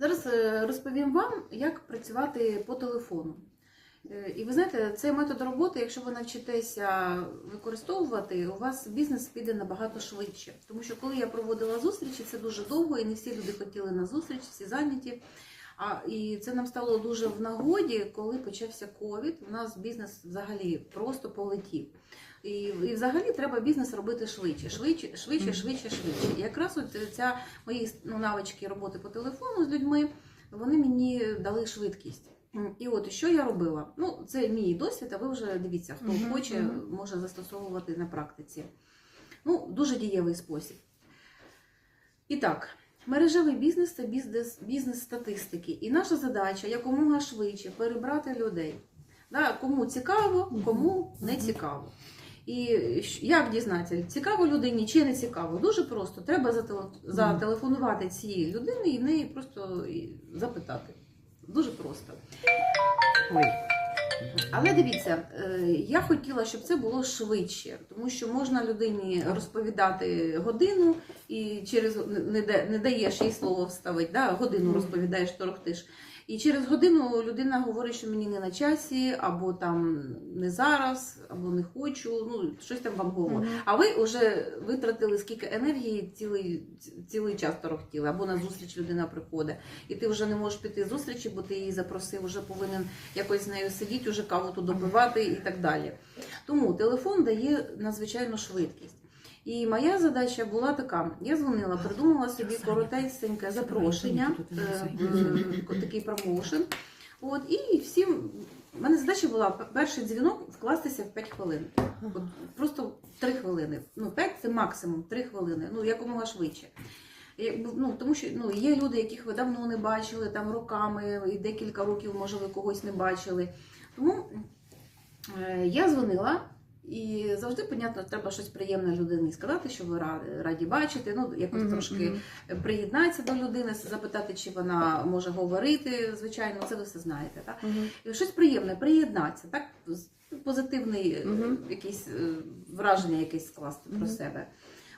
Зараз е, розповім вам, як працювати по телефону. Е, І ви знаєте, цей метод роботи, якщо ви навчитеся використовувати, у вас бізнес піде набагато швидше. Тому що коли я проводила зустрічі, це дуже довго, і не всі люди хотіли на зустріч, всі зайняті. А і це нам стало дуже в нагоді, коли почався ковід. У нас бізнес взагалі просто полетів. І, і взагалі треба бізнес робити швидше, швидше, швидше, швидше, швидше. І якраз от ця мої ну, навички роботи по телефону з людьми, вони мені дали швидкість. І от що я робила? Ну, це мій досвід, а ви вже дивіться, хто Мгм, хоче, мгм. може застосовувати на практиці. Ну, дуже дієвий спосіб. І так, мережевий бізнес це бізнес, бізнес статистики. І наша задача якомога швидше перебрати людей. Да, кому цікаво, кому не цікаво. І як дізнатися, цікаво людині чи не цікаво? Дуже просто. Треба зателе- зателефонувати цій людині і в неї просто запитати. Дуже просто. Ой. Але дивіться, е, я хотіла, щоб це було швидше, тому що можна людині розповідати годину і через не даєш їй слово вставити, да? годину розповідаєш, торохтиш. І через годину людина говорить, що мені не на часі, або там не зараз, або не хочу, ну щось там вам говорить. Мгм. А ви вже витратили скільки енергії цілий, цілий час торохтіли, або на зустріч людина приходить, і ти вже не можеш піти зустрічі, бо ти її запросив, вже повинен якось з нею сидіти, уже каву тут допивати і так далі. Тому телефон дає надзвичайну швидкість. І моя задача була така: я дзвонила, придумала собі коротесеньке запрошення, е, такий промоушен. От, і всім. У мене задача була перший дзвінок вкластися в 5 хвилин. От, просто 3 хвилини. Ну, 5 це максимум 3 хвилини, ну якомога швидше. Ну, тому що ну, є люди, яких ви давно не бачили, там роками, і декілька років, може, ви когось не бачили. Тому е, я дзвонила. І завжди, понятно, треба щось приємне людині сказати, що ви раді, бачити. Ну, якось Мгм, трошки приєднатися до людини, запитати, чи вона може говорити. Звичайно, це ви все знаєте. Так? Мгм. І Щось приємне, приєднатися, так? Позитивний Мгм. якийсь е, враження якесь скласти про себе.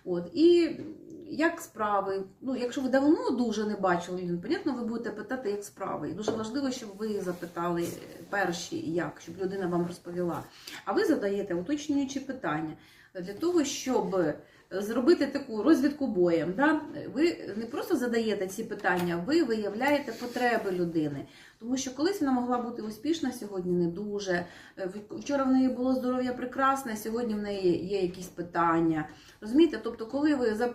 От. І як справи? Ну, якщо ви давно дуже не бачили людину, понятно, ви будете питати, як справи. І дуже важливо, щоб ви запитали перші, як, щоб людина вам розповіла. А ви задаєте уточнюючі питання для того, щоб зробити таку розвідку боєм. Да? Ви не просто задаєте ці питання, ви виявляєте потреби людини. Тому що колись вона могла бути успішна, сьогодні не дуже. Е, Вчора в неї було здоров'я прекрасне, сьогодні в неї є якісь питання. Розумієте? Тобто, коли ви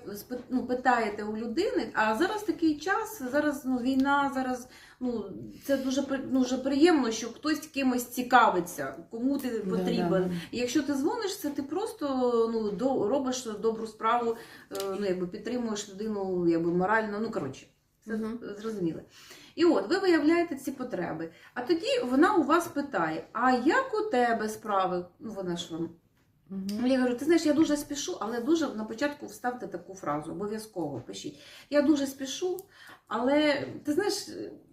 ну, питаєте у людини, а зараз такий час, зараз ну, війна, зараз ну, це дуже, дуже приємно, що хтось кимось цікавиться, кому ти потрібен. Да-да. І якщо ти дзвониш, це ти просто ну, до, робиш добру справу, е, ну, якби підтримуєш людину якби, морально, ну коротше, це Мгм. зрозуміло. І от ви виявляєте ці потреби. А тоді вона у вас питає: а як у тебе справи? Ну, вона ж вам. Ну, Я кажу, ти знаєш, я дуже спішу, але дуже на початку вставте таку фразу, обов'язково пишіть. Я дуже спішу, але ти знаєш,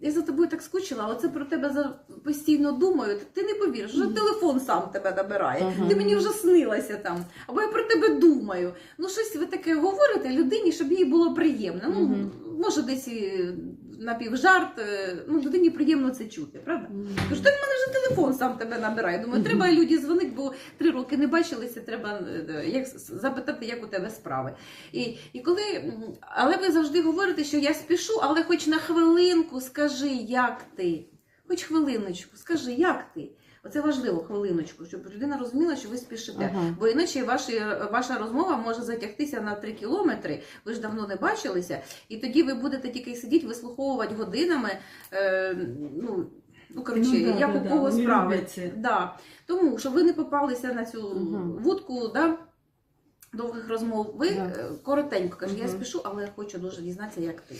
я за тобою так скучила, але це про тебе постійно думаю. Ти не повіриш, вже телефон сам тебе набирає. Ага. Ти мені вже снилася там. Або я про тебе думаю. Ну, щось ви таке говорите людині, щоб їй було приємно. Ну, Мгм. може, десь напівжарт. е, Ну, людині приємно це чути, правда? Тож ти в мене вже телефон сам тебе набирає. Думаю, треба люди дзвонити, бо три роки не бачилися, треба е, як, запитати, як у тебе справи. І, і коли, але ви завжди говорите, що я спішу, але хоч на хвилинку скажи, як ти. Хоч хвилиночку, скажи, як ти. Оце важливо, хвилиночку, щоб людина розуміла, що ви спішите. Ага. Бо іначе ваші, ваша розмова може затягтися на 3 кілометри, ви ж давно не бачилися, і тоді ви будете тільки сидіти, вислуховувати годинами. Е, ну, ну, коротше, Ну, да, як да, у кого вони справи. Да. Тому, щоб ви не попалися на цю Мгм. вудку, да, довгих розмов, ви Да. е, коротенько кажете, я спішу, але хочу дуже дізнатися, як ти.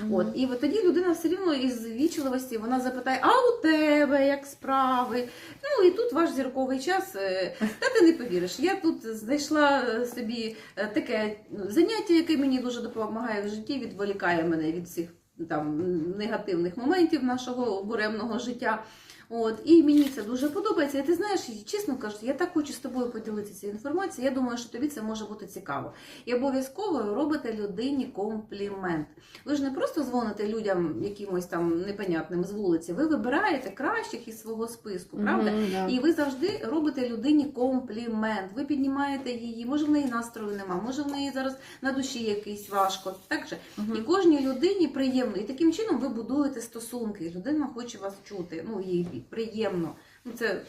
Мгм. От, і от тоді людина все рівно із вічливості вона запитає, а у тебе як справи? Ну і тут ваш зірковий час. е, Та ти не повіриш, я тут знайшла е, собі е, таке заняття, яке мені дуже допомагає в житті, відволікає мене від всіх там негативних моментів нашого буремного життя. От, і мені це дуже подобається. І ти знаєш, чесно кажучи, я так хочу з тобою поділитися цією інформацією. Я думаю, що тобі це може бути цікаво. І обов'язково робите людині комплімент. Ви ж не просто дзвоните людям якимось там непонятним з вулиці, ви вибираєте кращих із свого списку, правда? Мгм, да. І ви завжди робите людині комплімент. Ви піднімаєте її. Може в неї настрою нема, може в неї зараз на душі якийсь важко. Так же Мгм. і кожній людині приємно. І таким чином ви будуєте стосунки. Людина хоче вас чути. Ну, їй приємно. Ну, це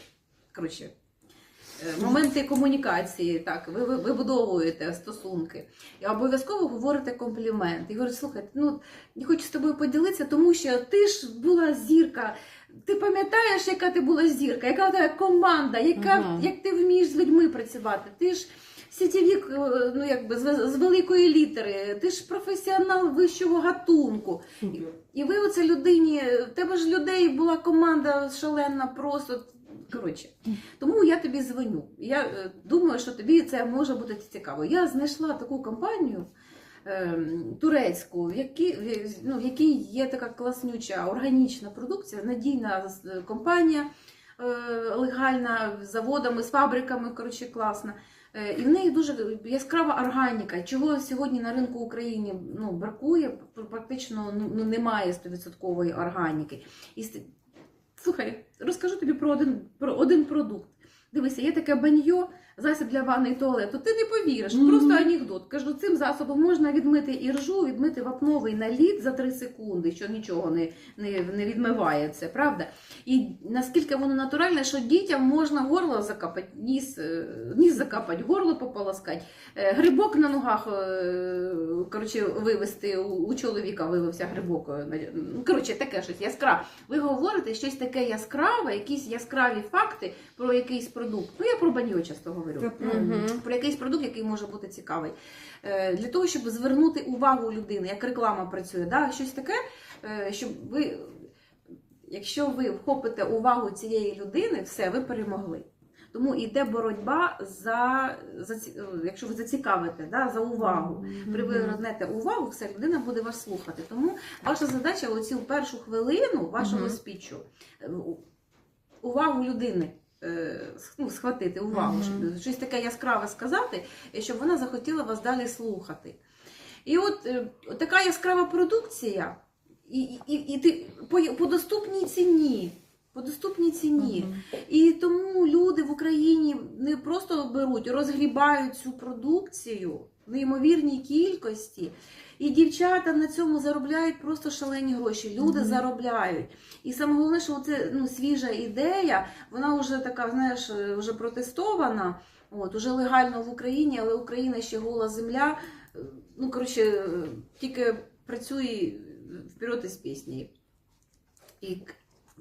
коротше. е, Моменти комунікації, так, ви, ви вибудовуєте стосунки. І обов'язково говорите комплімент. І говорите, слухай, ну я хочу з тобою поділитися, тому що ти ж була зірка. Ти пам'ятаєш, яка ти була зірка, яка у тебе команда, яка, Ага. як ти вмієш з людьми працювати? Ти ж сітєвік, е, ну якби з, з великої літери, ти ж професіонал вищого гатунку. Супер. І ви оце людині, в тебе ж людей була команда шалена, просто. Коротше, тому я тобі дзвоню. Я е, думаю, що тобі це може бути цікаво. Я знайшла таку компанію е, турецьку, в якій, ну, в якій є така класнюча органічна продукція, надійна компанія, е, легальна з заводами, з фабриками, коротше, класна. Е, І в неї дуже яскрава органіка, чого сьогодні на ринку України ну, бракує, практично ну, ну, немає 100% органіки. І слухай, розкажу тобі про один, про один продукт. Дивися, є таке баньо, засіб для ванни і туалету. Ти не повіриш, Мгм. просто анекдот. Кажу, цим засобом можна відмити іржу, відмити вапновий наліт за 3 секунди, що нічого не, не, не відмиває це, правда? І наскільки воно натуральне, що дітям можна горло закапати, ніс, е, ніс закапати, горло пополоскати, е, грибок на ногах е, коротше, вивести, у, чоловіка вивився грибок. ну, Коротше, таке щось яскраве. Ви говорите щось таке яскраве, якісь яскраві факти про якийсь продукт. Ну, я про баньо часто говорю. Правильно. Мгм. Про якийсь продукт, який може бути цікавий. Е, Для того, щоб звернути увагу людини, як реклама працює, да? щось таке, е, щоб ви, якщо ви вхопите увагу цієї людини, все, ви перемогли. Тому йде боротьба за, за е, якщо ви зацікавите, да, за увагу. При ви вернете увагу, все, людина буде вас слухати. Тому ваша задача оцю першу хвилину вашого спічу увагу людини. Е, Ну, схватити увагу, щоб щось таке яскраве сказати, і щоб вона захотіла вас далі слухати. І от от така яскрава продукція, і, і, і, ти по, по доступній ціні. По доступній ціні. І тому люди в Україні не просто беруть, розгрібають цю продукцію в неймовірній кількості. І дівчата на цьому заробляють просто шалені гроші. Люди Мгм. заробляють. І саме головне, що це ну, свіжа ідея, вона вже така, знаєш, вже протестована, от, уже легально в Україні, але Україна ще гола земля. Ну, коротше, тільки працює вперед із пісні. І,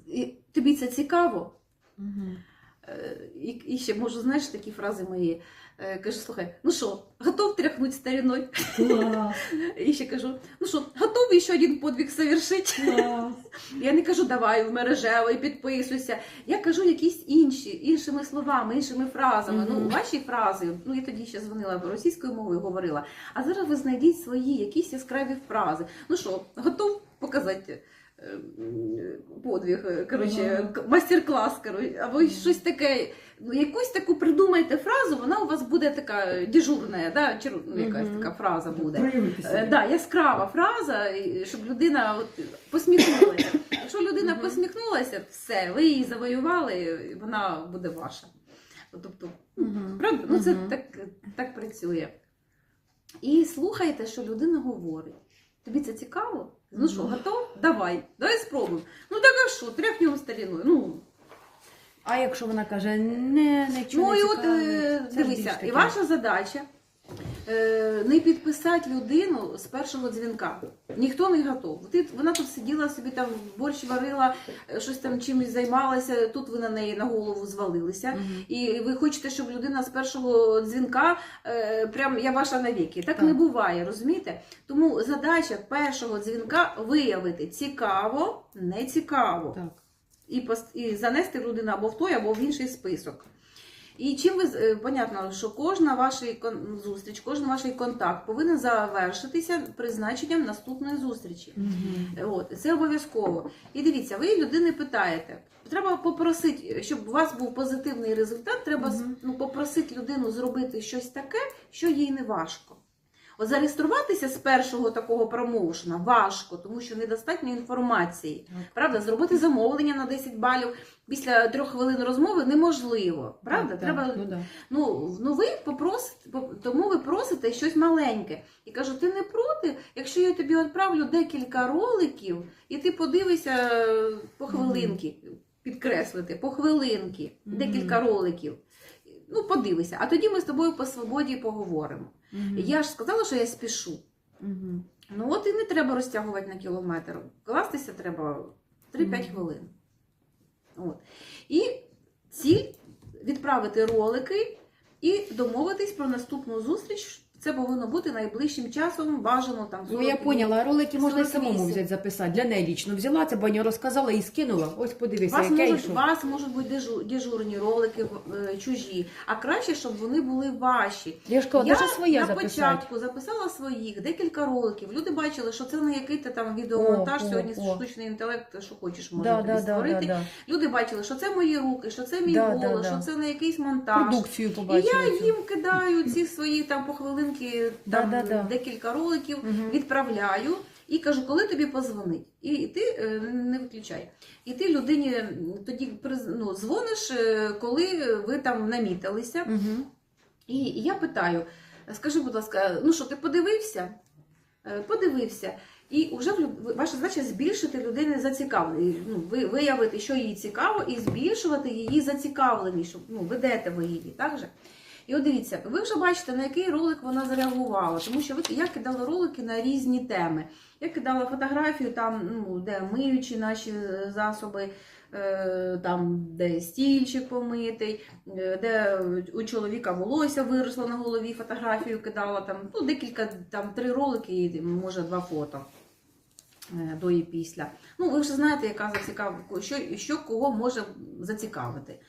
і тобі це цікаво? Мгм. Е, І, і ще можу, знаєш, такі фрази мої. Е, Кажу, слухай, ну що, готов тряхнуть стариной? Клас, І ще кажу, ну що, готовий ще один подвиг клас. Я не кажу, давай в мережевий, підписуйся. Я кажу якісь інші, іншими словами, іншими фразами. Ну, ваші фрази, ну я тоді ще дзвонила російською мовою, говорила. А зараз ви знайдіть свої якісь яскраві фрази. Ну що, готов показати? Подвиг, е, коротше, Ага. майстер-клас, коротше, або щось таке. Ну, якусь таку придумайте фразу, вона у вас буде така дежурна, да? чи ну, якась така фраза буде. Е. Да, яскрава фраза, щоб людина от, посміхнулася. Якщо людина Мгм. посміхнулася, все, ви її завоювали, вона буде ваша. Тобто, Мгм. правда? Ну це Мгм. так, так працює. І слухайте, що людина говорить. Тобі це цікаво? Ну що, готов? Давай, давай спробуємо. Ну так а що, тряхнемо старіною. Ну, А якщо вона каже, не, нічого Ну і от е, дивися, і ваша задача не підписати людину з першого дзвінка. Ніхто не готов. Ти, вона тут сиділа собі там борщ варила, е, щось там чимось займалася. Тут ви на неї на голову звалилися. Мгм. І ви хочете, щоб людина з першого дзвінка е, прям я ваша навіки. Так, Так. не буває, розумієте? Тому задача першого дзвінка виявити цікаво, не цікаво Так. і, і занести людину або в той, або в інший список. І чим ви е, понятно, що кожна ваша зустріч, кожен ваш контакт повинен завершитися призначенням наступної зустрічі. Мгм. От, це обов'язково. І дивіться, ви людини питаєте. Треба попросити, щоб у вас був позитивний результат, треба Мгм. ну, попросити людину зробити щось таке, що їй не важко. От зареєструватися з першого такого промоушена важко, тому що недостатньо інформації. Правда, зробити замовлення на 10 балів після трьох хвилин розмови неможливо. Правда, Так, треба так, ну, да. Ну, ну ви попросите, по- тому ви просите щось маленьке. І кажу, ти не проти, якщо я тобі відправлю декілька роликів, і ти подивишся е, по хвилинки, підкреслити, по хвилинки, декілька роликів. Ну, подивися, а тоді ми з тобою по свободі поговоримо. Угу. Я ж сказала, що я спішу. Угу. Ну от і не треба розтягувати на кілометр. Кластися треба 3-5 угу. хвилин. От. І ціль відправити ролики і домовитись про наступну зустріч. Це повинно бути найближчим часом, бажано там Ну, я днів. поняла, ролики можна і 48. самому взяти записати. Для неї лічно взяла це, бо не розказала і скинула. Ось подивися, Вас яке і можуть, що. вас можуть бути дежу- дежурні ролики е, чужі, а краще, щоб вони були ваші. Я ж кажу, я даже своє на записати. початку записала своїх декілька роликів. Люди бачили, що це не який там відеомонтаж. О, о, Сьогодні о. штучний інтелект, що хочеш, може Да, тобі да, да, створити. да, да. Люди бачили, що це мої руки, що це мій Да, да, голос, да. що це не якийсь монтаж. Продукцію І побачила. я цю. їм кидаю ці свої там по хвилинки, Да, там да, да. декілька роликів, Мгм. відправляю і кажу, коли тобі позвонить. І ти е, не виключай. І ти людині м, тоді приз- ну, дзвониш, е, коли ви там намітилися. Мгм. І я питаю: скажи, будь ласка, ну що, ти подивився? Е, Подивився. І вже в ваша задача збільшити людини зацікавленість, ну, ви- виявити, що їй цікаво, і збільшувати її зацікавленість, щоб ну, ведете ви її, так же? І от дивіться, ви вже бачите, на який ролик вона зареагувала, тому що я кидала ролики на різні теми. Я кидала фотографію, там, ну, де миючі наші е, засоби, е, там, де стільчик помитий, е, де у чоловіка волосся виросло на голові, фотографію кидала, там, ну, декілька, там, три ролики і може два фото. До і після. Ну, ви вже знаєте, яка зацікав... що, що кого може зацікавити.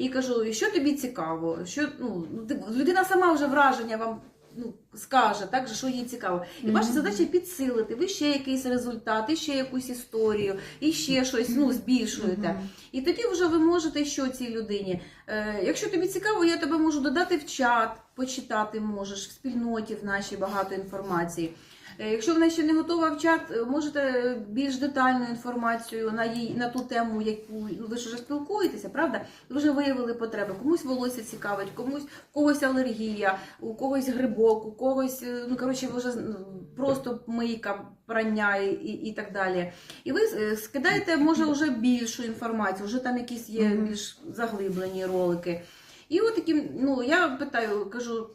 І кажу, і що тобі цікаво? Що, ну, ну, людина сама вже враження вам ну, скаже, так, що їй цікаво. І ваша задача підсилити, ви ще якийсь результат, і ще якусь історію, і ще щось ну, збільшуєте. І тоді вже ви можете що цій людині. Е, якщо тобі цікаво, я тебе можу додати в чат, почитати можеш, в спільноті в нашій багато інформації. Е, Якщо вона ще не готова в чат, е, можете більш детальну інформацію на їй на ту тему, яку ну, ви ж вже спілкуєтеся, правда? Ви вже виявили потреби. Комусь волосся цікавить, комусь у когось алергія, у когось грибок, у когось е, ну коротше, вже ну, просто мийка, прання і, і, так далі. І ви скидаєте, може, вже більшу інформацію, вже там якісь є більш заглиблені ролики. І от такі, ну я питаю, кажу.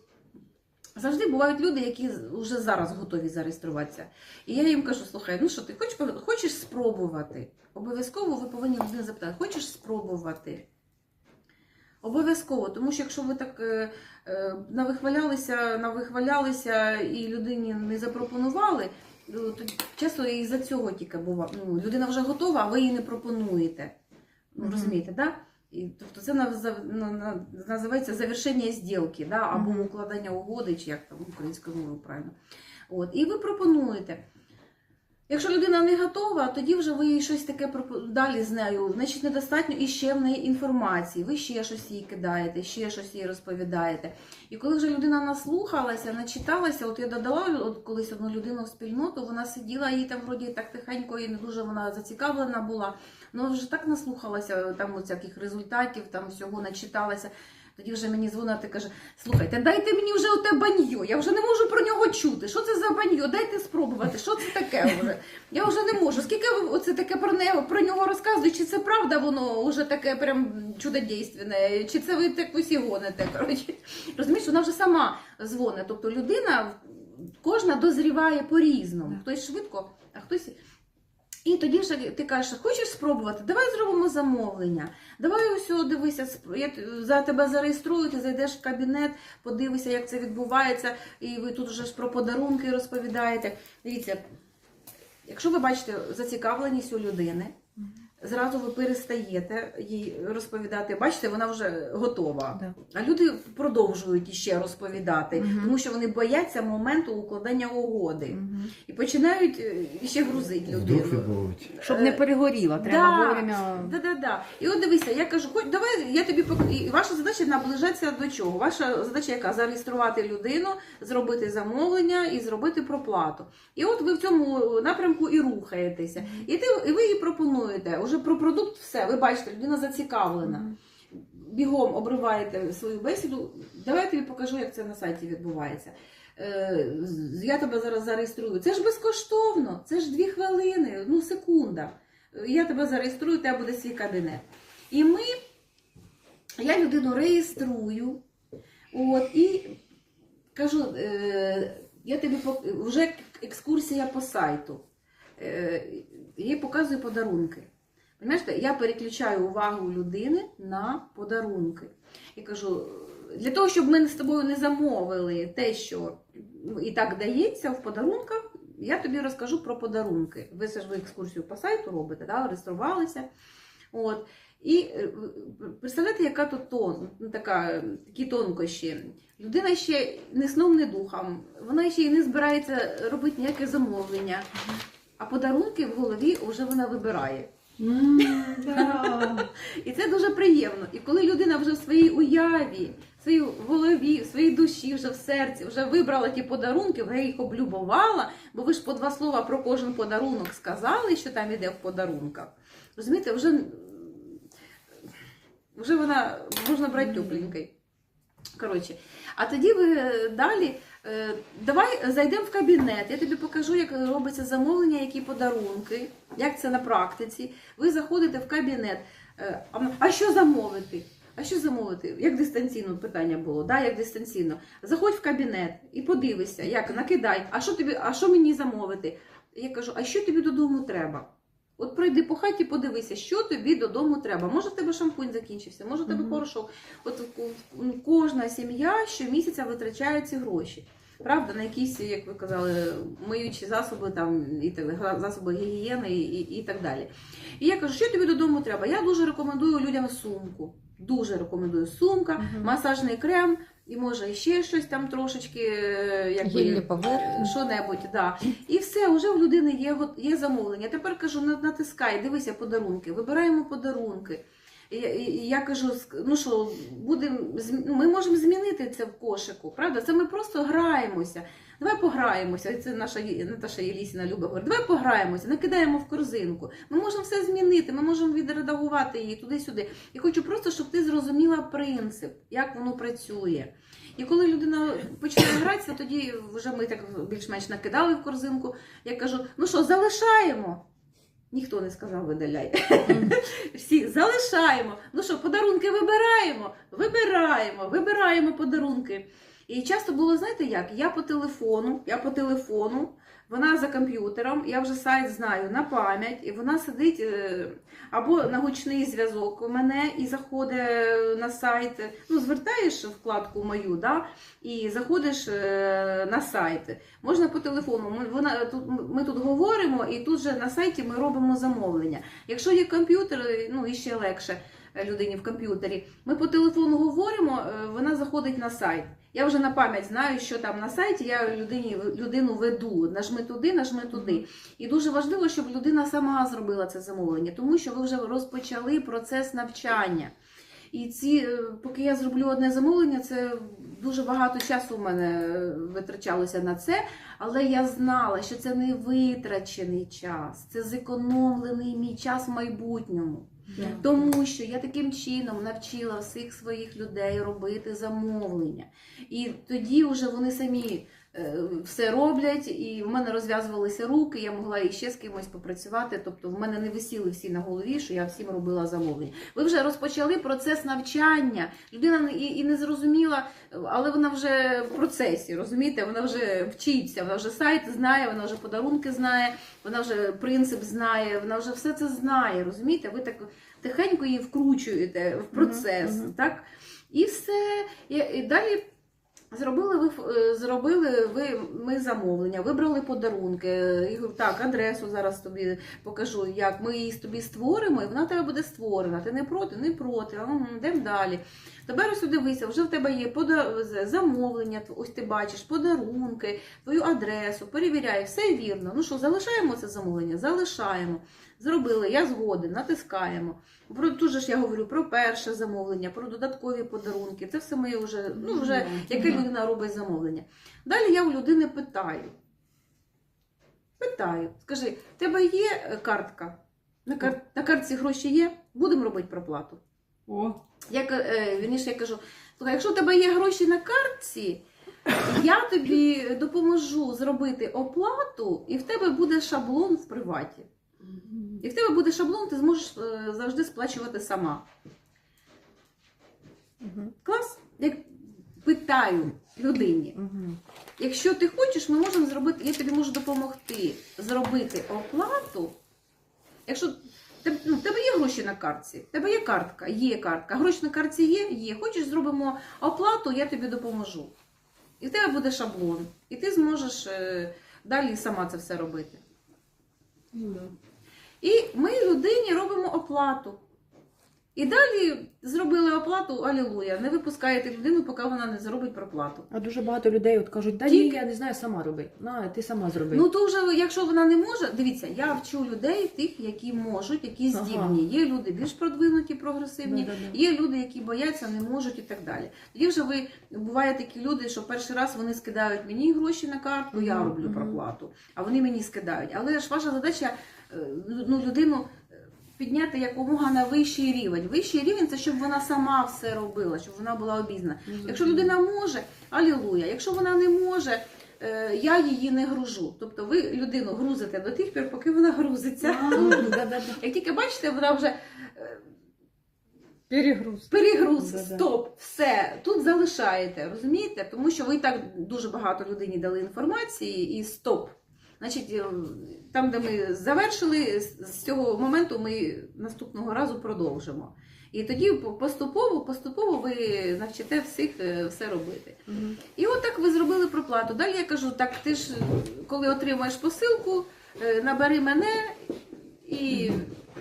Завжди бувають люди, які вже зараз готові зареєструватися. І я їм кажу: слухай, ну що ти хочеш, хочеш спробувати? Обов'язково ви повинні людину запитати, хочеш спробувати? Обов'язково, тому що якщо ви так е, е, навихвалялися, навихвалялися і людині не запропонували, ну, то часто і за цього тільки буває. Ну, людина вже готова, а ви її не пропонуєте. Ну, Мгм. розумієте, да? І, тобто це називається завершення зділки, да? або укладання угоди, чи як там українською мовою правильно. От, і ви пропонуєте. Якщо людина не готова, тоді вже ви їй щось таке далі з нею, значить недостатньо і ще в неї інформації. Ви ще щось їй кидаєте, ще щось їй розповідаєте. І коли вже людина наслухалася, начиталася, от я додала от колись одну людину в спільноту, вона сиділа і там вроді так тихенько і не дуже вона зацікавлена була. Ну вже так наслухалася там от всяких результатів, там всього начиталася. Тоді вже мені дзвонить і каже: слухайте, дайте мені вже оте баньо, я вже не можу про нього чути. Що це за баньо? Дайте спробувати, що це таке вже. Я вже не можу. Скільки ви оце таке про нього про нього розказуєте? Чи це правда воно вже таке прям чудодійственне, чи це ви так усі гоните? Коротше, розумієш, вона вже сама дзвонить. Тобто людина кожна дозріває по-різному. Хтось швидко, а хтось. І тоді вже ти кажеш, хочеш спробувати? Давай зробимо замовлення. Давай ось о, дивися, я за тебе зареєструю, ти зайдеш в кабінет, подивися, як це відбувається, і ви тут вже ж про подарунки розповідаєте. Дивіться, якщо ви бачите зацікавленість у людини, Зразу ви перестаєте їй розповідати. Бачите, вона вже готова. Да. А люди продовжують іще розповідати, Мгм. тому що вони бояться моменту укладання угоди Мгм. і починають е, іще грузити людину. Щоб не перегоріла, треба Да. вовремя. Да, да, да. І от дивися, я кажу, хоч давай я тобі пок... і ваша задача наближатися до чого? Ваша задача яка? Зареєструвати людину, зробити замовлення і зробити проплату. І от ви в цьому напрямку і рухаєтеся. І ти і ви їй пропонуєте уже про продукт все. Ви бачите, людина зацікавлена. Бігом обриваєте свою бесіду. Давай я тобі покажу, як це на сайті відбувається. Е, Я тебе зараз зареєструю. Це ж безкоштовно, це ж дві хвилини, ну секунда. Е, Я тебе зареєструю, у тебе буде свій кабінет. І ми, я людину реєструю, от, і кажу, е, я тобі вже екскурсія по сайту. Їй показую подарунки. Понимаєте, я переключаю увагу людини на подарунки. І кажу, для того, щоб ми з тобою не замовили те, що ну, і так дається в подарунках, я тобі розкажу про подарунки. Ви ж ви екскурсію по сайту робите, да? реєструвалися. От. І е, представляєте, яка тут тон, ну, така, такі тонкощі. Людина ще не сном, не духом, вона ще й не збирається робити ніяке замовлення. А подарунки в голові вже вона вибирає. І це дуже приємно. І коли людина вже в своїй уяві, в своїй голові, в своїй душі, вже в серці, вже вибрала ті подарунки, вже їх облюбувала, бо ви ж по два слова про кожен подарунок сказали, що там іде в подарунках. Розумієте, вже, вже вона можна брати тепленький. Коротше, а тоді ви далі. Е, Давай зайдемо в кабінет. Я тобі покажу, як робиться замовлення, які подарунки, як це на практиці. Ви заходите в кабінет. Е, А що замовити? А що замовити? Як дистанційно питання було, да? як дистанційно. Заходь в кабінет і подивися, як накидай, а що тобі, а що мені замовити? Я кажу, а що тобі додому треба? От пройди по хаті, подивися, що тобі додому треба. Може, в тебе шампунь закінчився, може, в тебе порошок. От кожна сім'я щомісяця витрачає ці гроші. Правда, на якісь, як ви казали, миючі засоби, там і так засоби гігієни і, і, і так далі. І я кажу, що тобі додому треба? Я дуже рекомендую людям сумку. Дуже рекомендую сумка, Мгм. масажний крем, і може ще щось там трошечки, е, якби, що-небудь, да. І все, вже в людини є, є замовлення. Тепер кажу, натискай, дивися подарунки, вибираємо подарунки. Я кажу, ну що, будем, ну, ми можемо змінити це в кошику, правда? Це ми просто граємося. Давай пограємося. Це наша Наташа Єлісіна Люба говорить, давай пограємося, накидаємо в корзинку. Ми можемо все змінити, ми можемо відредагувати її туди-сюди. Я хочу просто, щоб ти зрозуміла принцип, як воно працює. І коли людина починає гратися, тоді вже ми так більш-менш накидали в корзинку. Я кажу: ну що, залишаємо? Ніхто не сказав видаляй. Всі залишаємо. Ну що, подарунки вибираємо? Вибираємо, вибираємо подарунки. І часто було, знаєте як? Я по телефону, я по телефону, вона за комп'ютером, я вже сайт знаю на пам'ять, і вона сидить е, або на гучний зв'язок у мене і заходить на сайт. Ну, звертаєш вкладку мою, да, і заходиш е, на сайт. Можна по телефону. Ми, вона, тут, ми тут говоримо, і тут же на сайті ми робимо замовлення. Якщо є комп'ютер, ну і ще легше е, людині в комп'ютері. Ми по телефону говоримо, е, вона заходить на сайт. Я вже на пам'ять знаю, що там на сайті. Я людині людину веду. Нажми туди, нажми туди. І дуже важливо, щоб людина сама зробила це замовлення, тому що ви вже розпочали процес навчання. І ці, е, поки я зроблю одне замовлення, це дуже багато часу у мене е, витрачалося на це. Але я знала, що це не витрачений час, це зекономлений мій час в майбутньому. Тому що я таким чином навчила всіх своїх людей робити замовлення. І тоді вже вони самі все роблять, і в мене розв'язувалися руки, я могла іще з кимось попрацювати. Тобто в мене не висіли всі на голові, що я всім робила замовлення. Ви вже розпочали процес навчання. Людина і, і не зрозуміла, але вона вже в процесі, розумієте? Вона вже вчиться, вона вже сайт знає, вона вже подарунки знає, вона вже принцип знає, вона вже все це знає. Розумієте? Ви так тихенько її вкручуєте в процес, Мгм, мгм. так? І все. І, і далі Зробили ви е, зробили ви ми замовлення, вибрали подарунки. е, І говорю, так, адресу зараз тобі покажу, як ми її тобі створимо, і вона тебе буде створена. Ти не проти, не проти. Йдемо далі. Тепер ось дивися, вже в тебе є замовлення, ось ти бачиш подарунки, твою адресу, перевіряй, все вірно. Ну що, залишаємо це замовлення? Залишаємо. Зробили, я згоден, натискаємо. Про ту ж я говорю про перше замовлення, про додаткові подарунки. Це все ми вже, ну вже яке людина робить замовлення. Далі я у людини питаю. Питаю, скажи, в тебе є е, картка? На, кар... на картці гроші є? Будемо робити проплату. О, Я, е, вірніше, я кажу, слухай, якщо у тебе є гроші на картці, я тобі допоможу зробити оплату, і в тебе буде шаблон в приваті. І в тебе буде шаблон, ти зможеш е, завжди сплачувати сама. Мгм. Клас? Як питаю людині, Мгм. якщо ти хочеш, ми можемо зробити, я тобі можу допомогти зробити оплату. Якщо те- ну, тебе є гроші на картці, тебе є картка, є картка. Гроші на картці є, є. Хочеш, зробимо оплату, я тобі допоможу. І в тебе буде шаблон. І ти зможеш е, далі сама це все робити. І ми людині робимо оплату. І далі зробили оплату, алілуя. Не випускаєте людину, поки вона не зробить проплату. А дуже багато людей от кажуть, да ні, Тільки- я не знаю, сама роби. На, ти сама зроби. Ну то вже, якщо вона не може, дивіться, я вчу людей, тих, які можуть, які Ага. здібні. Є люди більш продвинуті, прогресивні, Да-да-да. є люди, які бояться, не можуть і так далі. Тоді вже ви буває такі люди, що перший раз вони скидають мені гроші на картку, я Мгм, роблю мгм. проплату, а вони мені скидають. Але ж ваша задача ну, людину. е, Підняти якомога на вищий рівень. Вищий рівень це щоб вона сама все робила, щоб вона була обізнана. Якщо людина може, алілуя. Якщо вона не може, е, я її не гружу. Тобто ви людину грузите до тих пір, поки вона грузиться. Як тільки бачите, вона вже е, Перегруз. перегруз, стоп, все, тут залишаєте, розумієте? Тому що ви і так дуже багато людині дали інформації і стоп. Значить, е, там, де ми завершили, з цього моменту ми наступного разу продовжимо. І тоді поступово, поступово ви навчите всіх е, все робити. Мгм. І от так ви зробили проплату. Далі я кажу: так ти ж, коли отримаєш посилку, е, набери мене і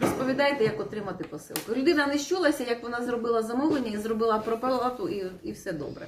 розповідайте, як отримати посилку. Людина не щулася, як вона зробила замовлення і зробила проплату, і, і все добре.